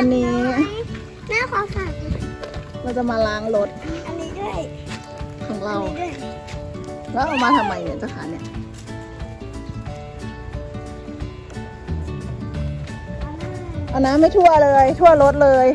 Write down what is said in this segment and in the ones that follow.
วันนี้แม่ขอฝากเราจะมาล้างรถอันนี้ด้วยของอัเรานนี้ด้วยแล้วเอามาทำไมเนี่ยเจ้าขาเนี่ยเอาน้ำไม่ทั่วเลย ทั่วรถเลย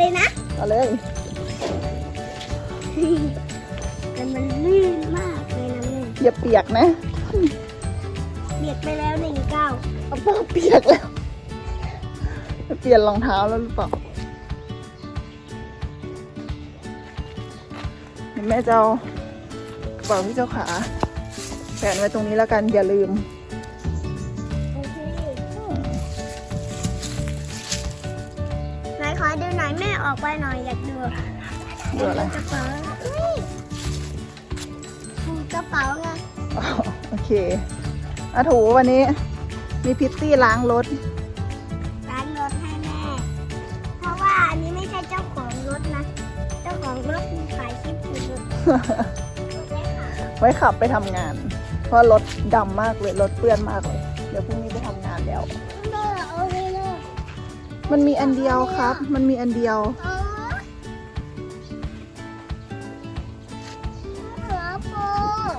เอาเลยนะ เอาเลยแต่มันลื่นมากเลยนะแม่อย่าเปียกนะ เบียดไปแล้วหนึ่งเก้าเอาเปล่าเปียกแล้วจะเปลี่ยนรองเท้าแล้วหรือเปล่าเห็นแม่จะเอากระเป๋าพี่เจ้าขาแขวนไว้ตรงนี้แล้วกันอย่าลืม ขอดูหน่อยแม่ออกไปหน่อยอยากดูดูอะไรกระเป๋าอุ้ยถูกกระเป๋าไงอ๋อโอเคอาถูวันนี้ มีพิตตี้ล้างรถ ร้านรถให้แม่ เพราะว่าอันนี้ไม่ใช่เจ้าของรถนะ เจ้าของรถขายคลิปอยู่รถรถได้ค่ะไว้ขับไปทำงาน เพราะรถดำมากเลย รถเปื้อนมากเลย เดี๋ยวพรุ่งนี้ไปทำงานแล้ว มันมีอันเดียวครับ มันมีอันเดียวเออเหลือโป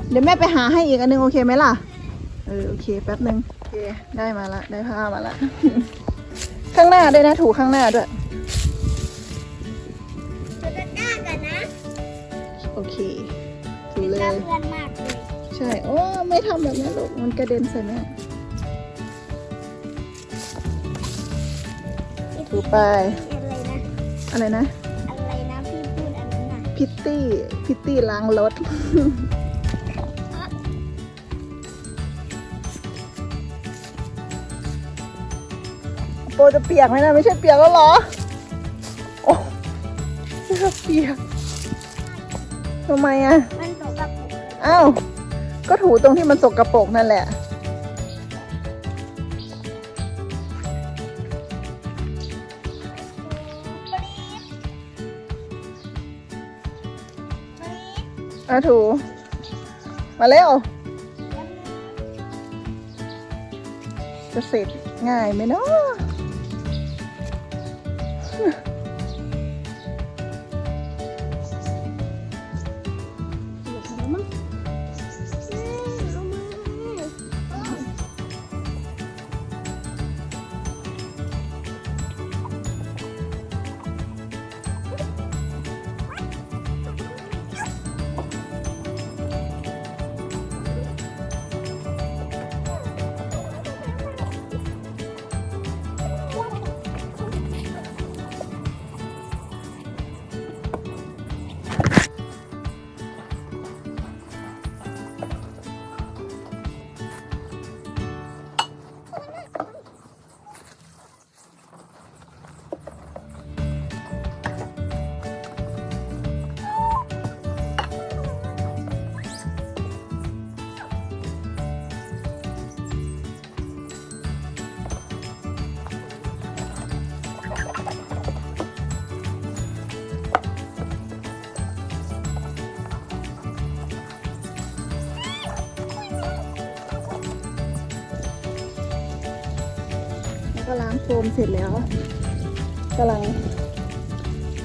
เดี๋ยวแม่ไปหาให้อีกอันนึงโอเคไหมล่ะ เออโอเคแป๊บนึงโอเคได้มาละได้ผ้ามาละ ข้างหน้าด้วยนะถูข้างหน้าด้วยเราจะกล้ากันนะโอเคถูเลกล้ายเพื่อนมากเลย ใช่ โอ้ ไม่ทำแบบนั้นลูก มันกระเด็นใส่แม่ ถูไป อะไรนะ อะไรนะ อะไรนะพี่พูดอันนั้นน่ะพิตตี้ พิตตี้ล้างรถ โปรจะเปียกไหมนะไม่ใช่เปียกแล้วเหรอ โอ้ไม่ใช่เปียกทำไมอะ มันตกกับผมอ้าว ก็ถูตรงที่มันสกรปรกนั่นแหละ อะถู มาเร็ว จะเสร็จง่ายไหมเนาะ ก็ล้างโฟมเสร็จแล้วกำลัง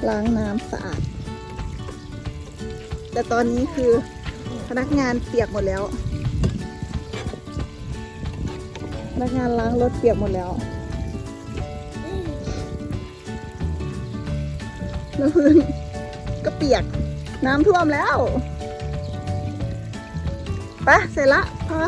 ล้างน้ำสะอาด แต่ตอนนี้คือพนักงานเปียกหมดแล้ว พนักงานล้างรถเปียกหมดแล้วแล้วพื้นก็เปียกน้ำท่วมแล้ว ไปะเสร็จละพอ